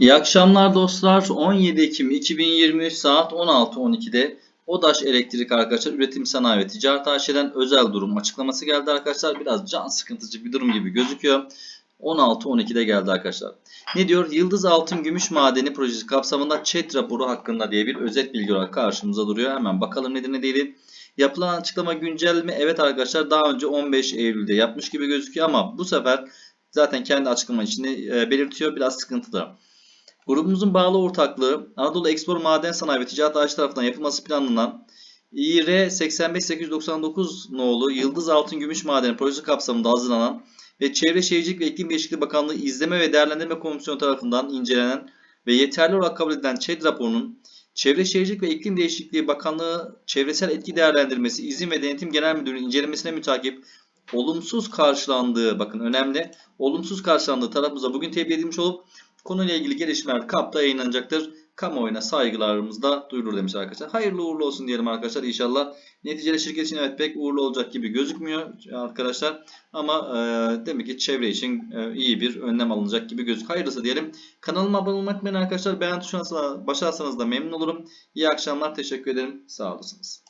İyi akşamlar dostlar. 17 Ekim 2023 saat 16.12'de ODAŞ Elektrik arkadaşlar Üretim Sanayi ve Ticaret AŞ'den özel durum açıklaması geldi arkadaşlar. Biraz can sıkıntıcı bir durum gibi gözüküyor. 16.12'de geldi arkadaşlar. Ne diyor? Yıldız Altın Gümüş Madeni projesi kapsamında ÇED raporu hakkında diye bir özet bilgi olarak karşımıza duruyor. Hemen bakalım nedir ne değil. Yapılan açıklama güncel mi? Evet arkadaşlar daha önce 15 Eylül'de yapmış gibi gözüküyor ama bu sefer zaten kendi açıklama içinde e, belirtiyor. Biraz sıkıntılı. Grubumuzun bağlı ortaklığı Anadolu Ekspor Maden Sanayi ve Ticaret AŞ tarafından yapılması planlanan İR 85899 nolu Yıldız Altın Gümüş Madeni projesi kapsamında hazırlanan ve Çevre Şehircilik ve İklim Değişikliği Bakanlığı İzleme ve Değerlendirme Komisyonu tarafından incelenen ve yeterli olarak kabul edilen ÇED raporunun Çevre Şehircilik ve İklim Değişikliği Bakanlığı Çevresel Etki Değerlendirmesi İzin ve Denetim Genel Müdürlüğü'nün incelemesine mütakip olumsuz karşılandığı bakın önemli olumsuz karşılandığı tarafımıza bugün tebliğ edilmiş olup Konuyla ilgili gelişmeler KAP'ta yayınlanacaktır. Kamuoyuna saygılarımız da duyurur demiş arkadaşlar. Hayırlı uğurlu olsun diyelim arkadaşlar inşallah. Neticede şirket için evet pek uğurlu olacak gibi gözükmüyor arkadaşlar. Ama e, demek ki çevre için e, iyi bir önlem alınacak gibi gözüküyor. Hayırlısı diyelim. Kanalıma abone olmayı unutmayın arkadaşlar. Beğen tuşuna basarsanız da memnun olurum. İyi akşamlar. Teşekkür ederim. Sağ olasınız.